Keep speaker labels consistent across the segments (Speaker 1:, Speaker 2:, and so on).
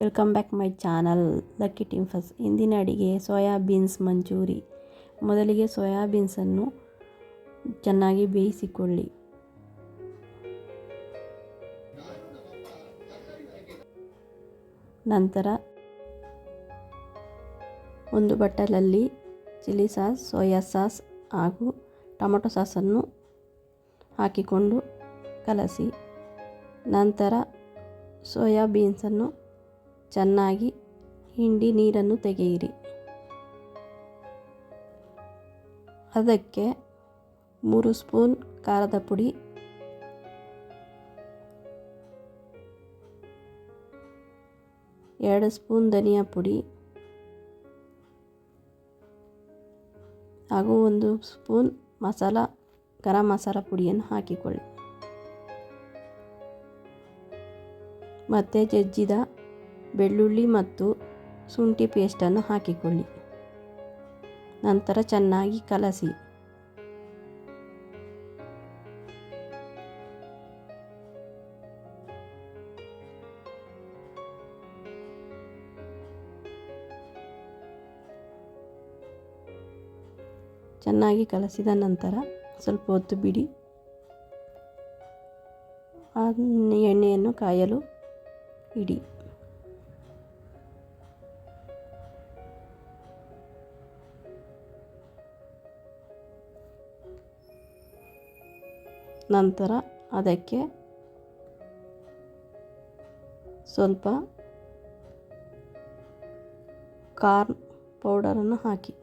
Speaker 1: Welcome back my channel lucky ಟಿಂಫಸ್ ಇಂದಿನ ಅಡಿಗೆ soya beans manchurian ಮೊದಲಿಗೆ ಸೋಯಾ ಬೀನ್ಸನ್ನು ಚೆನ್ನಾಗಿ ಬೇಯಿಸಿಕೊಳ್ಳಿ. ನಂತರ ಒಂದು ಬಟ್ಟಲಲ್ಲಿ ಚಿಲ್ಲಿ ಸಾಸ್ ಸೋಯಾ ಸಾಸ್ ಹಾಗೂ ಟೊಮೊಟೊ ಸಾಸನ್ನು ಹಾಕಿಕೊಂಡು ಕಲಸಿ. ನಂತರ ಸೋಯಾ ಬೀನ್ಸನ್ನು ಚೆನ್ನಾಗಿ ಹಿಂಡಿ ನೀರನ್ನು ತೆಗೆಯಿರಿ. ಅದಕ್ಕೆ ಮೂರು ಸ್ಪೂನ್ ಖಾರದ ಪುಡಿ, ಎರಡು ಸ್ಪೂನ್ ಧನಿಯಾ ಪುಡಿ ಹಾಗೂ ಒಂದು ಸ್ಪೂನ್ ಮಸಾಲ, ಗರಂ ಮಸಾಲ ಪುಡಿಯನ್ನು ಹಾಕಿಕೊಳ್ಳಿ. ಮತ್ತು ಜಜ್ಜಿದ ಬೆಳ್ಳುಳ್ಳಿ ಮತ್ತು ಶುಂಠಿ ಪೇಸ್ಟನ್ನು ಹಾಕಿಕೊಳ್ಳಿ. ನಂತರ ಚೆನ್ನಾಗಿ ಕಲಸಿ. ಚೆನ್ನಾಗಿ ಕಲಸಿದ ನಂತರ ಸ್ವಲ್ಪ ಹೊತ್ತು ಬಿಡಿ. ಎಣ್ಣೆಯನ್ನು ಕಾಯಲು ಇಡಿ. ನಂತರ ಅದಕ್ಕೆ ಸ್ವಲ್ಪ ಕಾರ್ನ್ ಪೌಡರನ್ನು ಹಾಕಿ.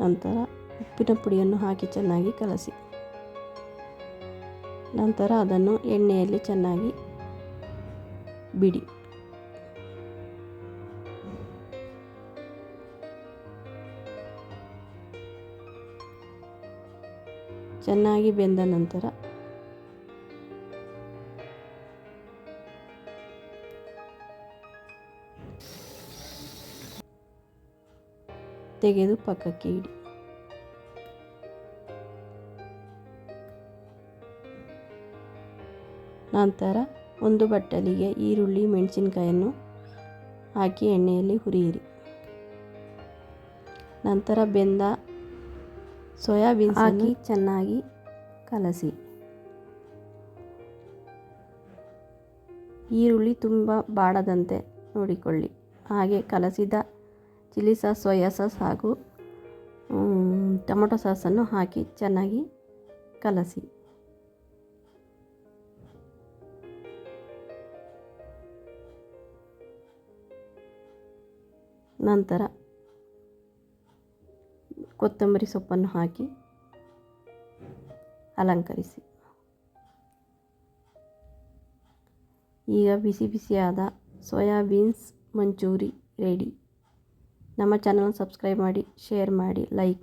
Speaker 1: ನಂತರ ಉಪ್ಪಿನ ಪುಡಿಯನ್ನು ಹಾಕಿ ಚೆನ್ನಾಗಿ ಕಲಸಿ. ನಂತರ ಅದನ್ನು ಎಣ್ಣೆಯಲ್ಲಿ ಚೆನ್ನಾಗಿ ಬಿಡಿ. ಚೆನ್ನಾಗಿ ಬೆಂದ ನಂತರ ತೆಗೆದು ಪಕ್ಕಕ್ಕೆ ಇಡಿ. ನಂತರ ಒಂದು ಬಟ್ಟಲಿಗೆ ಈರುಳ್ಳಿ ಮೆಣಸಿನಕಾಯನ್ನು ಹಾಕಿ ಎಣ್ಣೆಯಲ್ಲಿ ಹುರಿಯಿರಿ. ನಂತರ ಬೆಂದ ಸೋಯಾಬೀನ್ಸ್ ಹಾಕಿ ಚೆನ್ನಾಗಿ ಕಲಸಿ. ಈರುಳ್ಳಿ ತುಂಬ ಬಾಡದಂತೆ ನೋಡಿಕೊಳ್ಳಿ. ಹಾಗೆ ಕಲಸಿದ ಚಿಲ್ಲಿ ಸಾಸ್, ಸೋಯಾ ಸಾಸ್ ಹಾಗೂ ಟೊಮೊಟೊ ಸಾಸನ್ನು ಹಾಕಿ ಚೆನ್ನಾಗಿ ಕಲಸಿ. ನಂತರ ಕೊತ್ತಂಬರಿ ಸೊಪ್ಪನ್ನು ಹಾಕಿ ಅಲಂಕರಿಸಿ. ಈಗ ಬಿಸಿ ಬಿಸಿಯಾದ ಸೋಯಾಬೀನ್ಸ್ ಮಂಚೂರಿ ರೆಡಿ. ನಮ್ಮ ಚಾನಲ್ ಸಬ್ಸ್ಕ್ರೈಬ್ ಮಾಡಿ, ಶೇರ್ ಮಾಡಿ, ಲೈಕ್